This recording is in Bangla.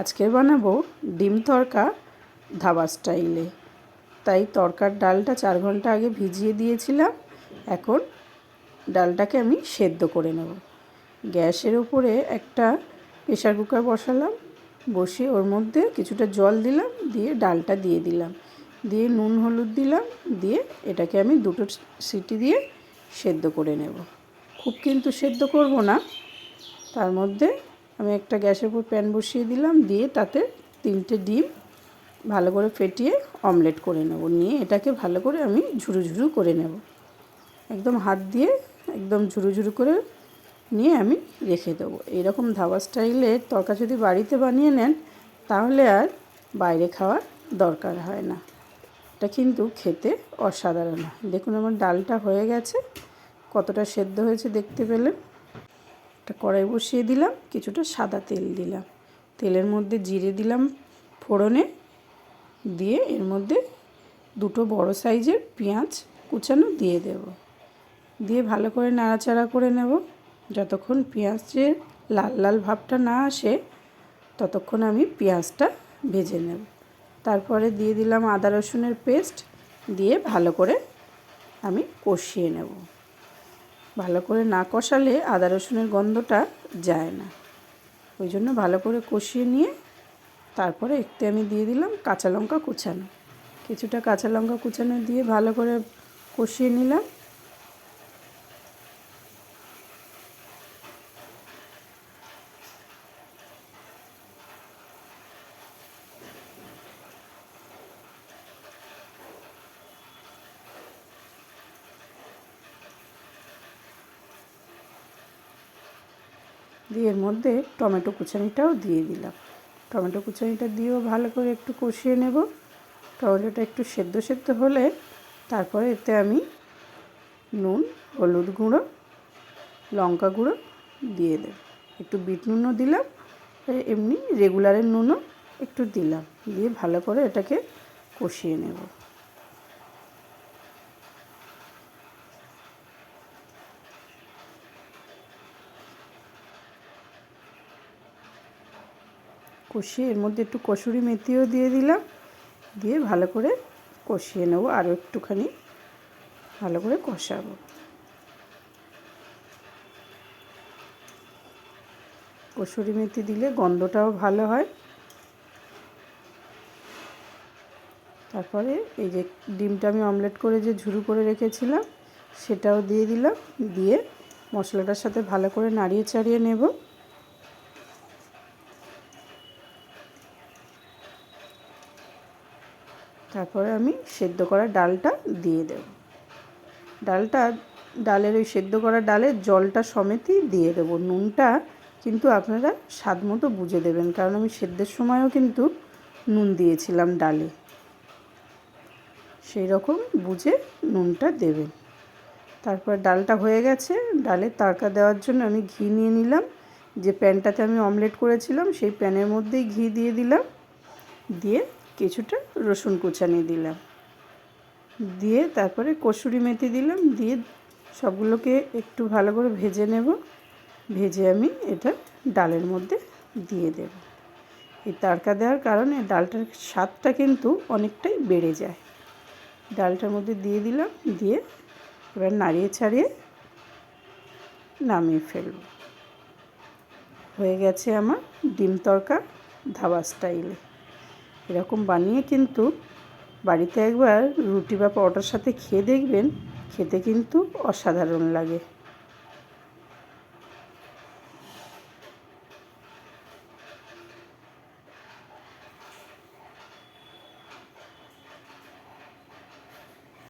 আজকে বানাবো ডিম তরকা ধাবা স্টাইলে। তাই তরকার ডালটা চার ঘণ্টা আগে ভিজিয়ে দিয়েছিলাম। এখন ডালটাকে আমি সেদ্ধ করে নেব। গ্যাসের উপরে একটা প্রেশার কুকার বসালাম। বসিয়ে ওর মধ্যে কিছুটা জল দিলাম, দিয়ে ডালটা দিয়ে দিলাম। দিয়ে নুন, হলুদ দিলাম, দিয়ে এটাকে আমি দুটো সিটি দিয়ে সেদ্ধ করে নেব। খুব কিন্তু সেদ্ধ করব না। তার মধ্যে আমি একটা গ্যাসের উপর প্যান বসিয়ে দিলাম, দিয়ে তাতে তিনটে ডিম ভালো করে ফেটিয়ে অমলেট করে নেব। নিয়ে এটাকে ভালো করে আমি ঝুরু ঝুরু করে নেব। একদম হাত দিয়ে একদম ঝুরু ঝুরু করে নিয়ে আমি রেখে দেবো। এরকম ধাবা স্টাইলের তরকা যদি বাড়িতে বানিয়ে নেন, তাহলে আর বাইরে খাওয়ার দরকার হয় না। এটা কিন্তু খেতে অসাধারণ। দেখুন আমার ডালটা হয়ে গেছে। কতটা সেদ্ধ হয়েছে দেখতে পেলেন। একটা কড়াই বসিয়ে দিলাম, কিছুটা সাদা তেল দিলাম। তেলের মধ্যে জিরে দিলাম ফোড়নে, দিয়ে এর মধ্যে দুটো বড় সাইজের পেঁয়াজ কুচানো দিয়ে দেব। দিয়ে ভালো করে নাড়াচাড়া করে নেব। যতক্ষণ পেঁয়াজের লাল লাল ভাবটা না আসে, ততক্ষণ আমি পেঁয়াজটা ভেজে নেব। তারপরে দিয়ে দিলাম আদা রসুনের পেস্ট, দিয়ে ভালো করে আমি কষিয়ে নেব। ভালো করে না কষালে আদা রসুনের গন্ধটা যায় না। ওই জন্য ভালো করে কষিয়ে নিয়ে তারপরে একটু আমি দিয়ে দিলাম কাঁচা লঙ্কা কুচানো। কিছুটা কাঁচা লঙ্কা কুচানো দিয়ে ভালো করে কষিয়ে নিলাম। দিয়ে এর মধ্যে টমেটো কুচানিটাও দিয়ে দিলাম। টমেটো কুচানিটা দিয়েও ভালো করে একটু কষিয়ে নেব। টমেটোটা একটু সেদ্ধ সেদ্ধ হলে তারপরে এতে আমি নুন, হলুদ গুঁড়ো, লঙ্কা গুঁড়ো দিয়ে দেব। একটু বিট নুনও দিলাম এমনি রেগুলারের নুনও একটু দিলাম। দিয়ে ভালো করে এটাকে কষিয়ে নেব। কষিয়ে এর মধ্যে একটু কসুরি মেথিও দিয়ে দিলাম। দিয়ে ভালো করে কষিয়ে নেব, আরও একটুখানি ভালো করে কষাবো। কসুরি মেথি দিলে গন্ধটাও ভালো হয়। তারপরে এই যে ডিমটা আমি অমলেট করে যে ঝুরু করে রেখেছিলাম, সেটাও দিয়ে দিলাম। দিয়ে মশলাটার সাথে ভালো করে নাড়িয়ে চাড়িয়ে নেব। তারপরে আমি সেদ্ধ করা ডালটা দিয়ে দেব। ডালটা, ডালের ওই সেদ্ধ করা ডালের জলটা সমেতই দিয়ে দেবো। নুনটা কিন্তু আপনারা স্বাদ মতো বুঝে দেবেন, কারণ আমি সেদ্ধের সময়ও কিন্তু নুন দিয়েছিলাম ডালে। সেই রকম বুঝে নুনটা দেবেন। তারপর ডালটা হয়ে গেছে ডালের তারকা দেওয়ার জন্য আমি ঘি নিয়ে নিলাম। যে প্যানটাতে আমি অমলেট করেছিলাম, সেই প্যানের মধ্যেই ঘি দিয়ে দিলাম। দিয়ে কিছুটা রসুন কুচানি দিলাম। দিয়ে তারপরে কসুরি মেথি দিলাম। দিয়ে সবগুলোকে একটু ভালো করে ভেজে নেব। ভেজে আমি এটা ডালের মধ্যে দিয়ে দেব। এই তারকা দেওয়ার কারণে ডালটার স্বাদটা কিন্তু অনেকটাই বেড়ে যায়। ডালটার মধ্যে দিয়ে দিলাম। দিয়ে এবার নাড়িয়ে ছাড়িয়ে নামিয়ে ফেলব। হয়ে গেছে আমার ডিম তরকা ধাবা স্টাইলে। এরকম বানিয়ে কিন্তু বাড়িতে একবার রুটি বা পরোটার সাথে খেয়ে দেখবেন, খেতে কিন্তু অসাধারণ লাগে।